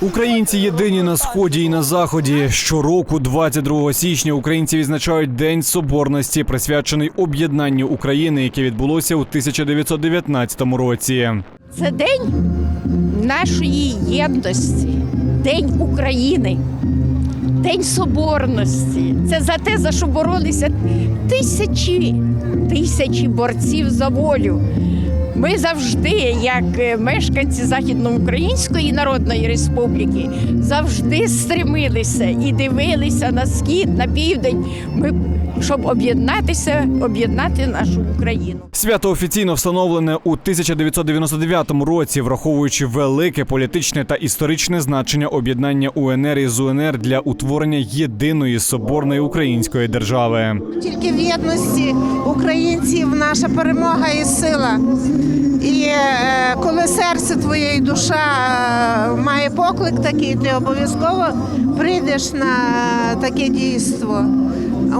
Українці єдині на сході і на заході. Щороку, 22 січня, українці відзначають День Соборності, присвячений об'єднанню України, яке відбулося у 1919 році. Це день нашої єдності, День України, День Соборності. Це за те, за що боролися тисячі, тисячі борців за волю. Ми завжди, як е, мешканці Західноукраїнської Народної Республіки, завжди стремилися і дивилися на схід, на південь, ми, щоб об'єднатися, об'єднати нашу Україну. Свято офіційно встановлене у 1999 році, враховуючи велике політичне та історичне значення об'єднання УНР із УНР для утворення єдиної соборної української держави. Тільки в єдності українців наша перемога і сила. І е, коли серце твоє і душа е, має поклик такий, ти обов'язково прийдеш на таке дійство.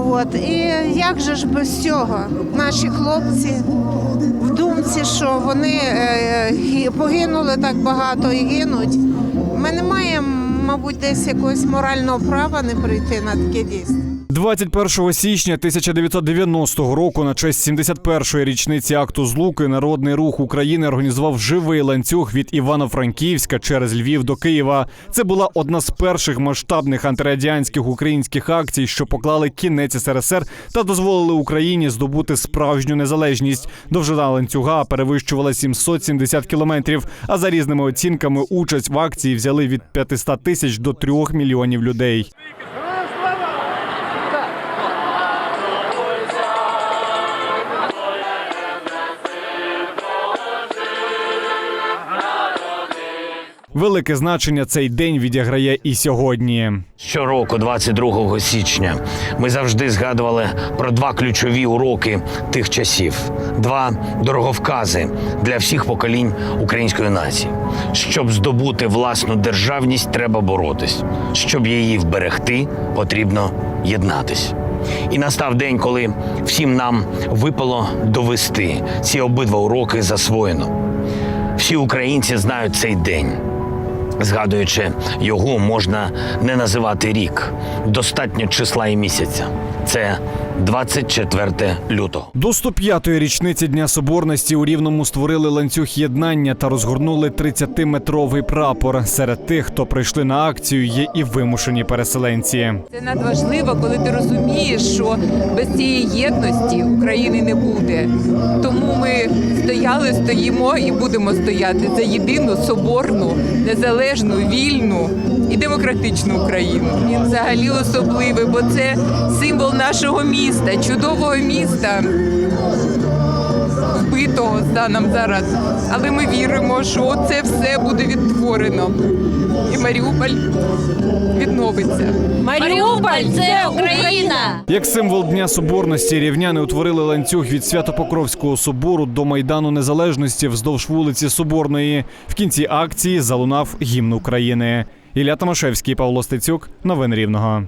От. І як же ж без цього? Наші хлопці в думці, що вони е, погинули так багато і гинуть. Ми не маємо, мабуть, десь якогось морального права не прийти на таке дійство. 21 січня 1990 року на честь 71-ї річниці акту злуки Народний рух України організував живий ланцюг від Івано-Франківська через Львів до Києва. Це була одна з перших масштабних антирадянських українських акцій, що поклали кінець СРСР та дозволили Україні здобути справжню незалежність. Довжина ланцюга перевищувала 770 кілометрів. А за різними оцінками участь в акції взяли від 500 тисяч до 3 мільйонів людей. Велике значення цей день відіграє і сьогодні. Щороку, 22 січня, ми завжди згадували про два ключові уроки тих часів, два дороговкази для всіх поколінь української нації. Щоб здобути власну державність, треба боротись. Щоб її вберегти, потрібно єднатись. І настав день, коли всім нам випало довести ці обидва уроки засвоєно. Всі українці знають цей день. Згадуючи його, можна не називати рік. Достатньо числа і місяця. Це 24 лютого. До 105-ї річниці Дня Соборності у Рівному створили ланцюг єднання та розгорнули 30-метровий прапор. Серед тих, хто прийшли на акцію, є і вимушені переселенці. Це надважливо, коли ти розумієш, що без цієї єдності України не буде. Тому ми стояли, стоїмо і будемо стояти за єдину соборну, незалежну, вільну і демократичну Україну. Він взагалі особливий, бо це символ нашого міста, чудового міста. Вбитого станом зараз, але ми віримо, що це все буде відтворено, і Маріуполь відновиться. Маріуполь це Україна. Як символ Дня Соборності, рівняни утворили ланцюг від Свято-Покровського собору до Майдану Незалежності вздовж вулиці Соборної. В кінці акції залунав гімн України. Ілля Томашевський, Павло Стецюк. Новини Рівного.